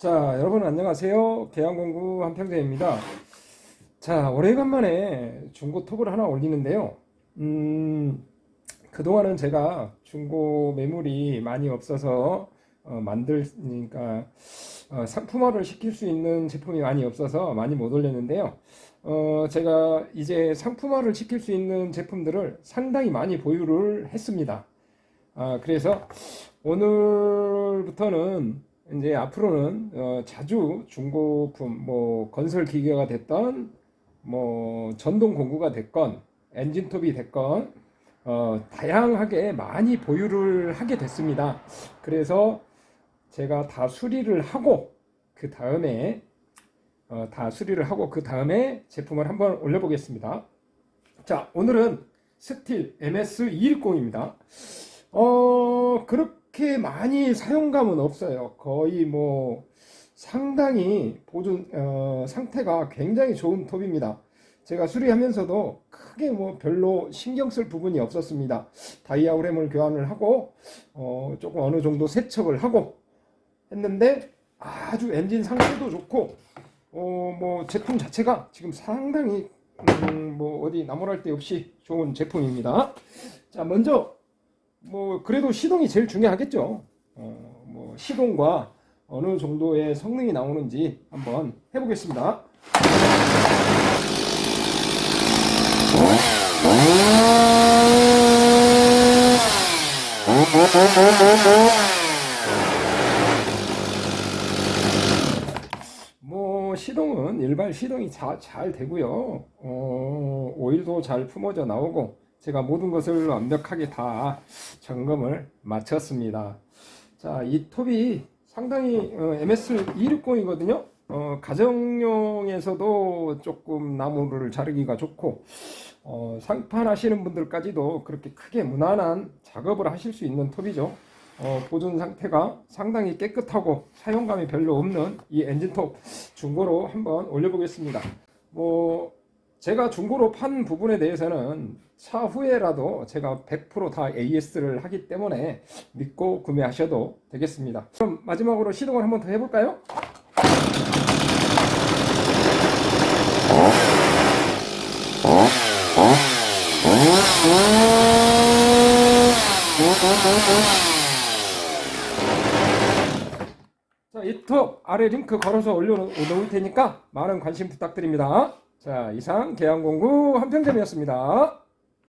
자, 여러분 안녕하세요. 계양공구 한평재입니다. 자, 오래간만에 중고 톱을 하나 올리는데요. 음, 그동안은 제가 중고 매물이 많이 없어서 어, 만들니까 어, 상품화를 시킬 수 있는 제품이 많이 없어서 많이 못 올렸는데요. 어, 제가 이제 상품화를 시킬 수 있는 제품들을 상당히 많이 보유를 했습니다. 아, 그래서 오늘부터는 이제 앞으로는 어, 자주 중고품 뭐 건설 기계가 됐던 뭐 전동 공구가 됐건 엔진톱이 됐건 어, 다양하게 많이 보유를 하게 됐습니다. 그래서 제가 다 수리를 하고 그 다음에 어, 다 수리를 하고 그 다음에 제품을 한번 올려보겠습니다. 자, 오늘은 스틸 MS210입니다. 어, 그렇게 많이 사용감은 없어요. 거의 뭐 상당히 보존 어, 상태가 굉장히 좋은 톱입니다. 제가 수리하면서도 크게 뭐 별로 신경 쓸 부분이 없었습니다. 다이아 프램을 교환을 하고 어, 조금 어느 정도 세척을 하고 했는데 아주 엔진 상태도 좋고 어, 뭐 제품 자체가 지금 상당히 음, 뭐 어디 나무랄 데 없이 좋은 제품입니다. 자, 먼저 뭐 그래도 시동이 제일 중요하겠죠. 어, 뭐 시동과 어느 정도의 성능이 나오는지 한번 해보겠습니다. 뭐 시동은 일반 시동이 자, 잘 되고요. 어, 오일도 잘 품어져 나오고 제가 모든 것을 완벽하게 다 점검을 마쳤습니다. 자, 이 톱이 상당히 어, MS260이거든요. 어, 가정용에서도 조금 나무를 자르기가 좋고 어, 상판 하시는 분들까지도 그렇게 크게 무난한 작업을 하실 수 있는 톱이죠. 어, 보존 상태가 상당히 깨끗하고 사용감이 별로 없는 이 엔진톱 중고로 한번 올려보겠습니다. 뭐 제가 중고로 판 부분에 대해서는 차후에라도 제가 100%다 AS를 하기 때문에 믿고 구매하셔도 되겠습니다. 그럼 마지막으로 시동을 한번 더 해볼까요? 자, 이톱 아래 링크 걸어서 올려놓을 테니까 많은 관심 부탁드립니다. 자, 이상 계양공구 한평점이었습니다.